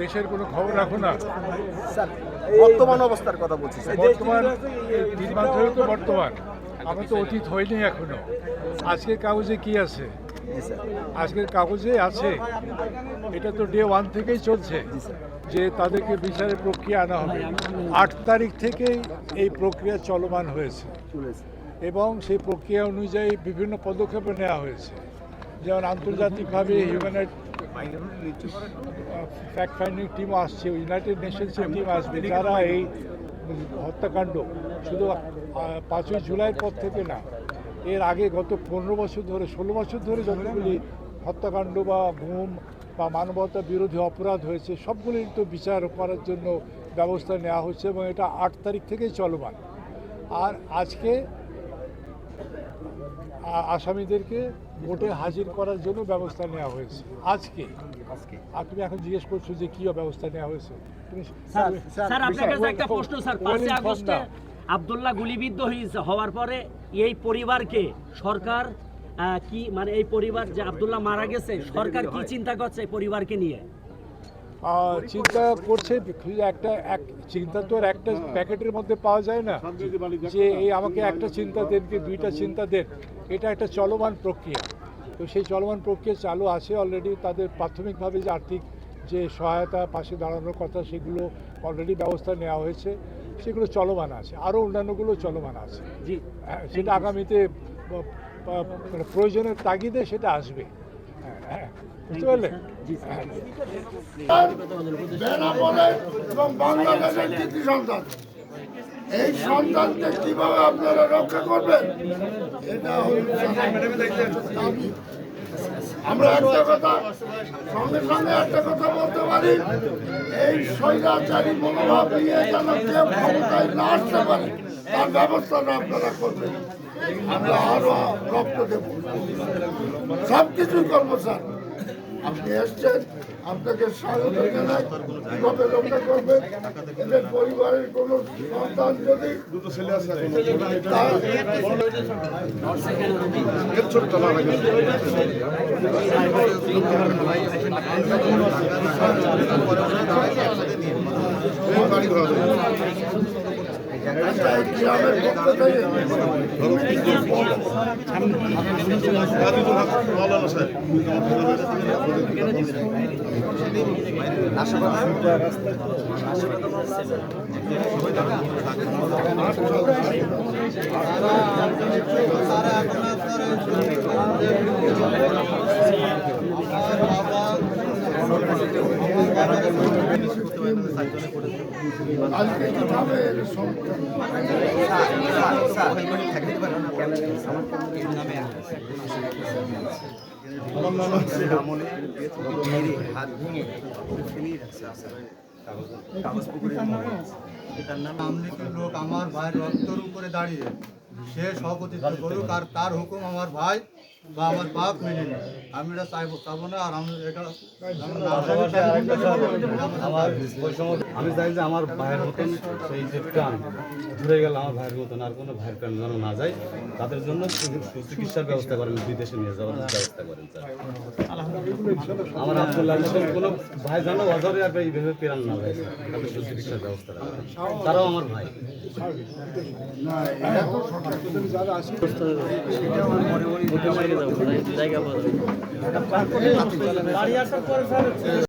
দেশের কোনো খবর রাখো না। স্যার বর্তমান অবস্থার কথা বলছি বর্তমান এই তিন মাস ধরে তো বর্তমান। আমরা তো অতীত হয়নি এখনও। আজকের কাগজে কি আছে? আজকের কাগজে আছে। এটা তো ডে ওয়ান থেকেই চলছে যে তাদেরকে বিচারের প্রক্রিয়া আনা হবে। আট তারিখ থেকেই এই প্রক্রিয়া চলমান হয়েছে। এবং সেই প্রক্রিয়া অনুযায়ী বিভিন্ন পদক্ষেপ নেওয়া হয়েছে। যেমন আন্তর্জাতিকভাবে human right fact finding team আসছে ইউনাইটেড নেশনসের টিম আসবে যারা এই হত্যাকাণ্ড শুধু পাঁচই জুলাইয়ের পর থেকে না এর আগে গত পনেরো বছর ধরে ষোলো বছর ধরে যতগুলি হত্যাকাণ্ড বা গুম বা মানবতা বিরোধী অপরাধ হয়েছে সবগুলি তো বিচার করার জন্য ব্যবস্থা নেওয়া হচ্ছে এবং এটা আট তারিখ থেকেই চলমান। আর আজকে আসামিদেরকে কোর্টে হাজির করার জন্য ব্যবস্থা নেওয়া হয়েছে। আজকে। আজকে। আর তুমি এখন জিজ্ঞেস করছ যে কি ব্যবস্থা নেওয়া হয়েছে? স্যার, স্যার আপনার কাছে একটা প্রশ্ন স্যার। পাঁচই আগস্টে আবদুল্লাহ গুলিবিদ্ধ হয়েছে হওয়ার পরে এই পরিবারকে সরকার আহ, কি মানে এই পরিবার যে আবদুল্লাহ মারা গেছে সরকার কি চিন্তা করছে পরিবারকে নিয়ে? চিন্তা করছে একটা এক চিন্তা তো আর একটা প্যাকেটের মধ্যে পাওয়া যায় না যে এই আমাকে একটা চিন্তা দেন কি দুইটা চিন্তা দেন। এটা একটা চলমান প্রক্রিয়া। তো সেই চলমান প্রক্রিয়া চালু আছে অলরেডি তাদের প্রাথমিকভাবে যে আর্থিক যে সহায়তা পাশে দাঁড়ানোর কথা সেগুলো অলরেডি ব্যবস্থা নেওয়া হয়েছে। সেগুলো চলমান আছে। আরও অন্যান্যগুলো চলমান আছে। জি। হ্যাঁ, সেটা আগামীতে মানে প্রয়োজনের তাগিদে সেটা আসবে। বাংলাদেশের সন্তান। এই সন্তানকে কীভাবে আপনারা রক্ষা করবেন, এটা আমরা একটা কথা, সঙ্গে সঙ্গে একটা কথা পারি এই স্বৈরাচারী মনোভাব নিয়ে যেন কেউ ক্ষমতায় না আসতে পারে, তার ব্যবস্থাটা আপনারা করবেন। আমরা আরও রক্ত দেব। সব কিছুই করব, স্যার। আপনি এসছেন, আপনাকে স্বাগত জানাই। কীভাবে রক্ষা করবেন। এদের পরিবারের কোন সন্তান যদি ছেলে আছে গ্রামের পক্ষ থেকে কীভাবে এর লোক আমার ভাইয়ের রক্তের উপরে দাঁড়িয়ে সে সভাপতিত্ব করুক আর তার হুকুম আমার ভাই বা আমার বাপ মেনে। আমি এটা চাইব চাবো না আর আমি এটা আমি চাই যে আমার ভাইয়ের মতন সেই যে প্রাণ ঘুরে গেল আমার ভাইয়ের মতন আর কোনো ভাইয়ের প্রাণ যেন না যায় তাদের জন্য সুচিকিৎসার ব্যবস্থা করেন বিদেশে নিয়ে যাওয়ার ব্যবস্থা করেন স্যার আমার আব্দুল্লাহ মতন কোনো ভাই যেন অজরে আর এইভাবে প্রাণ না যায় স্যার। তাদের সুচিকিৎসার ব্যবস্থা তারাও আমার ভাই যারা আছে জায়গা